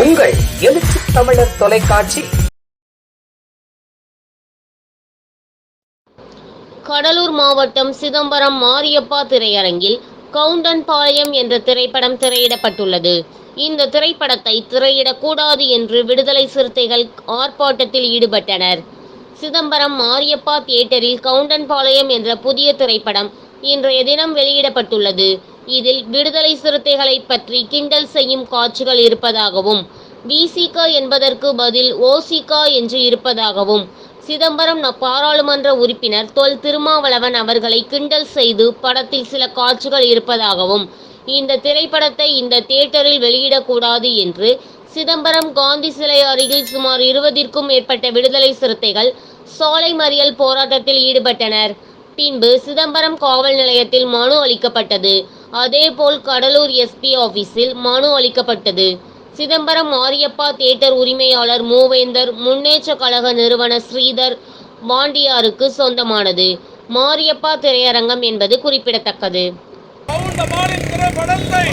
உங்கள் எழுச்சி தமிழர் தொலைக்காட்சி. கடலூர் மாவட்டம் சிதம்பரம் மாரியப்பா திரையரங்கில் கவுண்டன் பாளையம் என்ற திரைப்படம் திரையிடப்பட்டுள்ளது. இந்த திரைப்படத்தை திரையிடக்கூடாது என்று விடுதலை சிறுத்தைகள் ஆர்ப்பாட்டத்தில் ஈடுபட்டனர். சிதம்பரம் மாரியப்பா தியேட்டரில் கவுண்டன்பாளையம் என்ற புதிய திரைப்படம் இன்றைய தினம் வெளியிடப்பட்டுள்ளது. இதில் விடுதலை சிறுத்தைகளை பற்றி கிண்டல் செய்யும் காட்சிகள் இருப்பதாகவும் விசிக என்பதற்கு பதில் ஓசிகா என்று இருப்பதாகவும் சிதம்பரம் பாராளுமன்ற உறுப்பினர் தொல் திருமாவளவன் அவர்களை கிண்டல் செய்து படத்தில் சில காட்சிகள் இருப்பதாகவும் இந்த திரைப்படத்தை இந்த தியேட்டரில் வெளியிடக்கூடாது என்று சிதம்பரம் காந்தி சிலை அருகில் சுமார் இருபதிற்கும் மேற்பட்ட விடுதலை சிறுத்தைகள் சாலை மறியல் போராட்டத்தில் ஈடுபட்டனர். பின்பு சிதம்பரம் காவல் நிலையத்தில் மனு அளிக்கப்பட்டது. அதேபோல் கடலூர் எஸ்பி ஆபீஸில் மனு அளிக்கப்பட்டது. சிதம்பரம் மாரியப்பா தியேட்டர் உரிமையாளர் மூவேந்தர் முன்னேற்ற கழக நிறுவனர் ஸ்ரீதர் பாண்டியாருக்கு சொந்தமானது. மாரியப்பா திரையரங்கம் என்பது குறிப்பிடத்தக்கது கவுண்டமானின் திரைப்படத்தை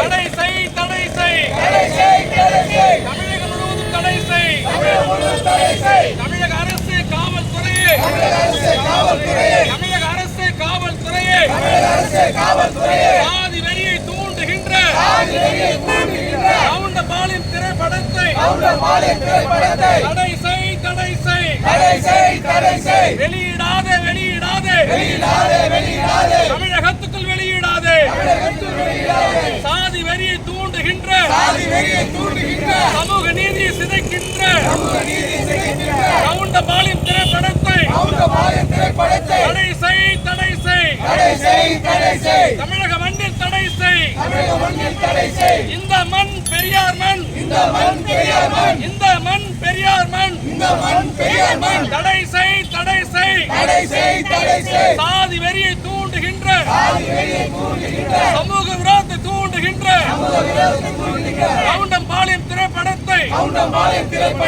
தடை செய் தடை செய் தமிழகம் முழுவதும் தடை செய் தமிழக அரசு காவல்துறையே தமிழக அரசு காவல்துறையே சாதி வெறியை தூண்டுகின்ற. கவுண்டமானின் திரைப்படத்தை. தடை செய் தடை செய் வெளியிடாதே வெளியிடாதே. தமிழகத்துக்குள் வெளியிடாதே. சாதி வெறியை தூண்டுகின்ற. சமூக நீதியை சிதைக்கின்ற. கவுண்டபாலின் திரைப்படத்தை தடை செய் தடை செய் தமிழக மண்ணில் தடை செய். இந்த மண் பெரியார் மண். இந்த மண் பெரியார் மண். தடை செய் தடை செய். சாதி வெறியை தூண்டுகின்ற. சமூக விரோதத்தை தூண்டுகின்ற. கவுண்டம்பாளையம் திரைப்படத்தை தமிழக